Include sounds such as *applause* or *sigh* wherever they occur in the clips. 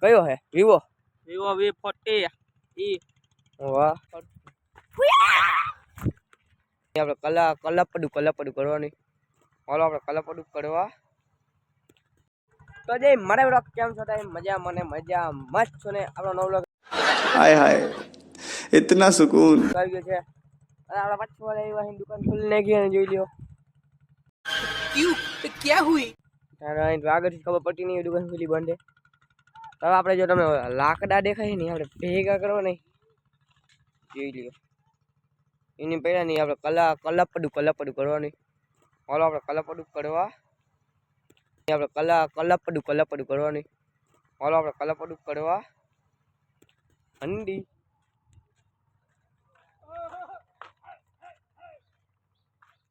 કયો હે Vivo Vivo V forty E વાહ આપણે કલા કલાપડું કલાપડું કરવાની હાલો આપણે કલાપડું કરવા તો જય મારા વ્લોગ કેમ છો તારે મજા મને મજા મસ્ત છો ને આપણો નવો વ્લોગ હાય હાય ઇતના સુકૂન આવી ગયો છે અને આપણા પાછળ એવા દુકાન ખુલીને ગઈ જોઈ લ્યો તારે અહીં આગળથી ખબર પડતી નહીં દુકાન ખુલી બંધ. હવે આપણે જો તમે લાકડા દેખાય ને આપણે ભેગા કરવા નહીં જોઈ લ્યો. એની પહેલા નહીં, આપણે કલા, કલપડું કલપડું કલા કરવાની. હાલો, આપણે કલપડું કરવા. આપણે કલા, કલપડું પડું કલા કરવાની. હાલો, આપણે કલપડું કરવા. હંડી.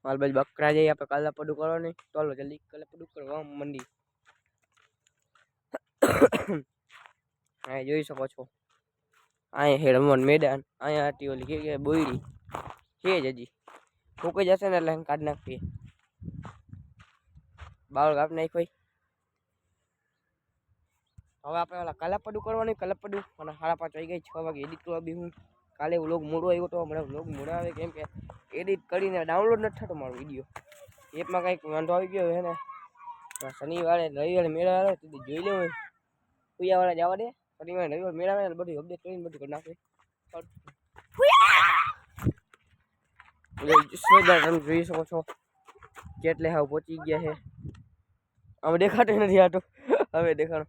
હાલ બાજુ બકરા જઈએ આપણે કાલા પડું કરવાની. ચાલો જલ્દી કાલા પડું કરવા મંડી. અહીંયા જોઈ શકો છો. અહીંયા હેડમોન મેદાન, અહીંયા હતી ઓલી કે બોયડી છે જ હજી. ફૂંકાઈ જશે ને એટલે કાઢી નાખીએ. બાવળ કાપ નાખ હવે આપણે ઓલા કલાપડું કરવાનું કલાપડું અને સાડા પાંચ વાગી ગઈ છ વાગે એડિટ કરવા બી હું. કાલે વ્લોગ મોડો આવ્યો તો હમણાં વ્લોગ મોડો આવે. કેમ કે એડિટ કરીને ડાઉનલોડ નથી થતો મારો વીડિયો એપમાં કંઈક વાંધો આવી ગયો હે ને શનિવારે રવિવારે મેળા આવે તો જોઈ લેવું પૂજાવાળા જવા દે શનિવારે રવિવારે મેળા આવે ને બધું અપડેટ કરીને બધું કરી નાખે. તમે જોઈ શકો છો કેટલે હાવ પહોંચી ગયા છે. હવે દેખાતો નથી આટો હવે દેખાડો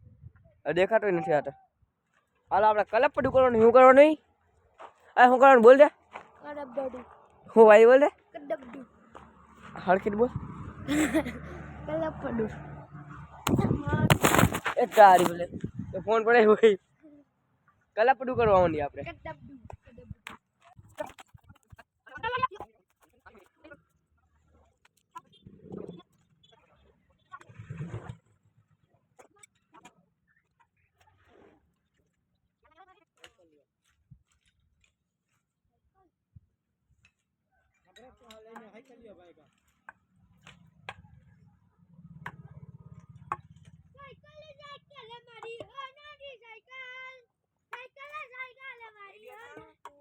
હવે દેખાતો નથી આટો હાલો આપણે કલપ પડું કરવાનું શું કરવાનું નહીં આ શું કરવાનું બોલ દે કડબડું હું ભાઈ બોલે? દે હળખી બોલ. કલપડું. એ તારી બોલે. ફોન પડે કલપ પડું કરવાનું નહીં આપણે કડબડું સાયકલ સાયકલ મારી. ઓ, નાની સાયકલ. સાયકલ સાયકલ મારી. ઓ.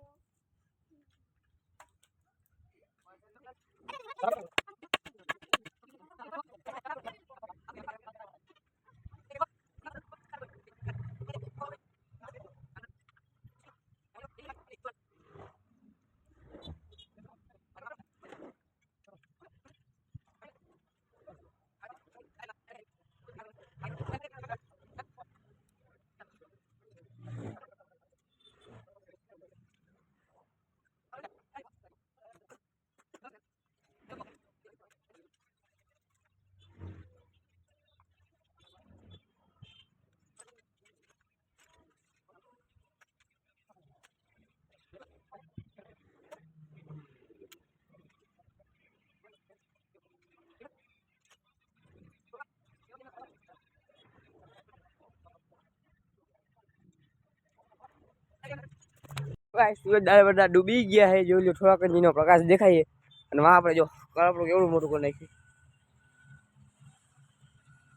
ભાઈ સૂરજ દાડે બધા ડૂબી ગયા છે. જોઈ લો થોડાક જ એનો પ્રકાશ દેખાય અને વાહ, આપણે જો, કળપડું કેવડું મોટું કરી નાખ્યું.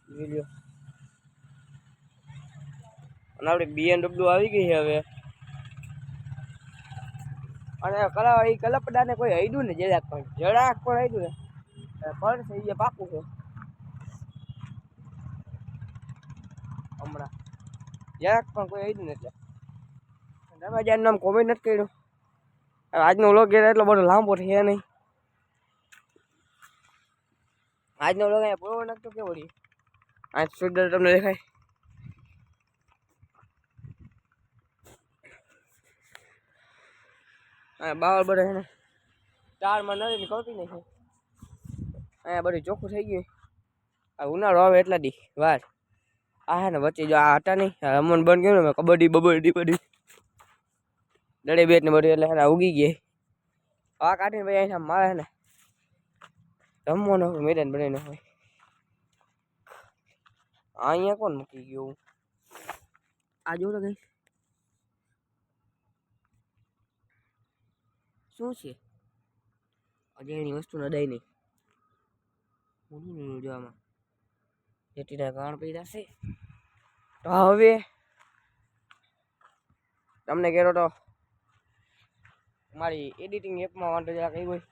જોઈ લ્યો. અને આપણે બીએનડબલ્યુ આવી ગઈ છે હવે. અને કલા એ કલપડાને કોઈ હૈડું ને જરાક પણ. જરાક પણ હૈડું ને. પણ થઈ ગયા પાકું છે. હમણાં. જરાક પણ કોઈ હૈડું ને એટલે જ્યાં નામ કોમેન્ટ નથી કર્યું. આજનો વ્લોગ એટલો બધો લાંબો છે નહીં. આજનો વ્લોગ અહીંયા પૂરો નાખતો કે વળી. આજ સુધી તમને દેખાય. હા બાવળ બધા છે ને તારમાં નથી નીકળતી નહીં અહીંયા બધું ચોખ્ખું થઈ ગયું. આ ઉનાળો આવે એટલા દી. વાર. આ હે ને વચ્ચે જો આ હતા નહીં રમણ બંધ કર્યું ને કબડ્ડી, બબડ્ડી બધી દડે બેટ ને બધું એટલે એના ઉગી ગઈ. આ કાઢીને ભાઈ અહીંયા મારે ને રમવાનો હોય, મેદાન બનાવીને હોય. અહીંયા કોણ મૂકી ગયું? આ જો કઈ. શું છે? અજય એની વસ્તુ નડાય નહીં. હું જોવામાં. જેટીના કારણ પીડા છે. તો હવે તમને કહેતો તો મારી એડિટિંગ એપમાં વાંધો જરા કઈ હોય.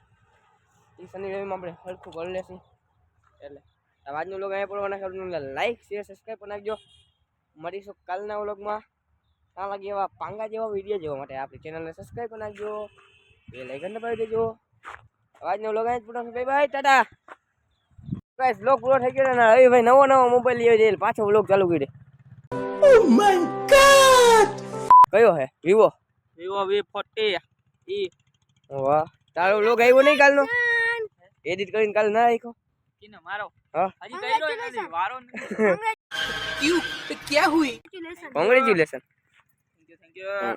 એ શનિ રવિમાં આપણે હરખું કરી લેશું. એટલે આજનું લોગ અહીંયા પડવાના ખબર લાઈક શેર સબસ્ક્રાઈબ પણ નાખજો. મળીશું કાલના વ્લોગમાં ત્યાં લાગે એવા પાંગા જેવા વીડિયો જોવા માટે. આપણી ચેનલને સબસ્ક્રાઈબ પણ નાખજો. એ લાઈકન દબાવી દેજો. આજનો વ્લોગ અહીંયા જ પૂરો બાય બાય ટાટા. ગાઈસ વ્લોગ પૂરો થઈ ગયો ને હવે ભાઈ નવો નવો મોબાઈલ લઈ જાય પાછો વ્લોગ ચાલુ કરી દે. કયો હે? Vivo Vivo V forty E. વાહ. તારો લોગ આવ્યો નહીં કાલનો? એડિટ કરીને કાલ ના આખો કિને મારો. હા. હજી કર્યો નથી વારો નથી *laughs* Congratulations. Congratulation thank you thank you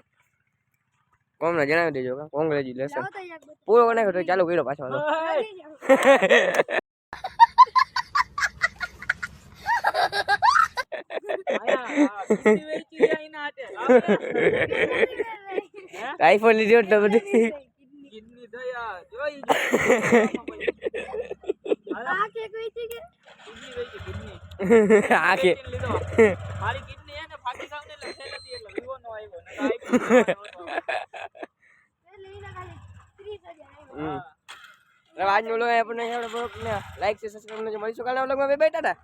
કોમને જણાવી દેજો કોંગ્રેચ્યુલેશન તો યાર બધું. પૂરો કરી નાખ્યો તો ચાલુ કર્યો પાછો હાલો. આયા કિડની વેચી જાય હાથે. *laughs* આઈફોન *laughs* *laughs* લીધો. બધી એટલે છેલ્લેથી એટલે વિવો નો આવ્યો. ને આઈફોન એટલે એના ખાલી 30,000 આવ્યા. હમ. હવે આજનો વ્લોગ આપણને લાઈક છે સબસ્ક્રાઈબ મળીશું કાલે વ્લોગમાં. બે બેઠા હતા